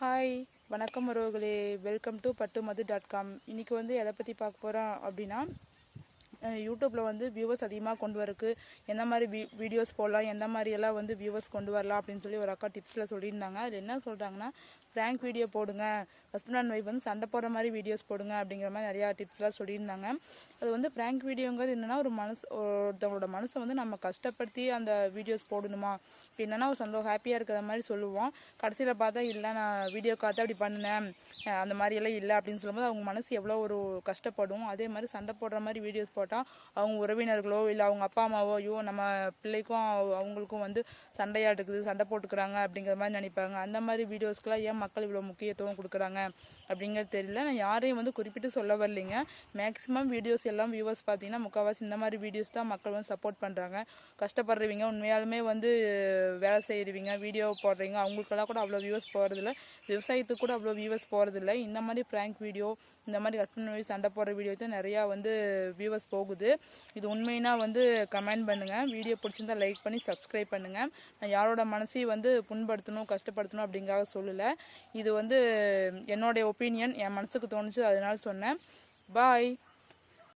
Hi வணக்கம் உறவுகளே. Welcome to பட்டு மது டாட் காம் இன்றைக்கி வந்து எதை பற்றி பார்க்க போகிறோம் அப்படின்னா யூடியூப்பில் வந்து வியூவர்ஸ் அதிகமாக கொண்டு வரக்கு எந்த மாதிரி வீ வீடியோஸ் போடலாம் எந்த மாதிரியெல்லாம் வந்து வியூவர்ஸ் கொண்டு வரலாம் அப்படின்னு சொல்லி ஒரு அக்கா டிப்ஸில் சொல்லியிருந்தாங்க. அதில் என்ன சொல்கிறாங்கன்னா ஃப்ரேங்க் வீடியோ போடுங்க. ஹஸ்பண்ட் அண்ட் ஒய்ஃப் வந்து சண்டை போடுற மாதிரி வீடியோஸ் போடுங்க அப்படிங்கிற மாதிரி நிறையா டிப்ஸ்லாம் சொல்லியிருந்தாங்க. அது வந்து ஃப்ராங்க் வீடியோங்கிறது என்னென்னா ஒரு மனசு ஒருத்தவங்களோட மனசை வந்து நம்ம கஷ்டப்படுத்தி அந்த வீடியோஸ் போடணுமா? இப்போ என்னென்னா ஒரு சந்தோஷம் ஹாப்பியாக இருக்கிற மாதிரி சொல்லுவோம். கடைசியில் பார்த்தா இல்லை நான் வீடியோ காத்து அப்படி பண்ணினேன். அந்த மாதிரியெல்லாம் இல்லை அப்படின்னு சொல்லும்போது அவங்க மனசு எவ்வளோ ஒரு கஷ்டப்படும். அதே மாதிரி சண்டை போடுற மாதிரி வீடியோஸ் போட்டால் அவங்க உறவினர்களோ இல்லை அவங்க அப்பா அம்மாவோ ஐயோ நம்ம பிள்ளைக்கும் அவங்களுக்கும் வந்து சண்டையாட்டுக்குது சண்டை போட்டுக்கிறாங்க அப்படிங்கிற மாதிரி நினைப்பாங்க. அந்த மாதிரி வீடியோஸ்க்கெலாம் ஏன் மக்கள் இவ்வளோ முக்கியத்துவம் கொடுக்குறாங்க அப்படிங்கிறது தெரியல. நான் யாரையும் வந்து குறிப்பிட்டு சொல்ல வரலைங்க. மேக்ஸிமம் வீடியோஸ் எல்லாம் வியூவர்ஸ் பார்த்தீங்கன்னா முக்கால்வாசி இந்த மாதிரி வீடியோஸ் தான் மக்கள் வந்து சப்போர்ட் பண்ணுறாங்க கஷ்டப்படுறவங்க உண்மையாலுமே வந்து வேலை செய்கிறவங்க வீடியோ போடுறீங்க அவங்களுக்கெல்லாம் கூட அவ்வளோ வியூவர்ஸ் போகிறதில்ல விவசாயத்துக்கு கூட அவ்வளோ வியூவர்ஸ் போகிறதில்ல இந்த மாதிரி ப்ராங்க் வீடியோ இந்த மாதிரி ஹஸ்பண்ட் சண்டை போடுற வீடியோ தான் நிறையா வந்து வியூவர்ஸ் போகுது. இது உண்மைனா வந்து கமெண்ட் பண்ணுங்கள் வீடியோ பிடிச்சிருந்தா லைக் பண்ணி சப்ஸ்கிரைப் பண்ணுங்கள் நான் யாரோட மனசையும் வந்து புண்படுத்தணும் கஷ்டப்படுத்தணும் அப்படிங்காக சொல்லலை. இது வந்து என்னோடைய ஒப்பீனியன் என் மனசுக்கு தோணுச்சு அதனால சொன்னேன். பாய்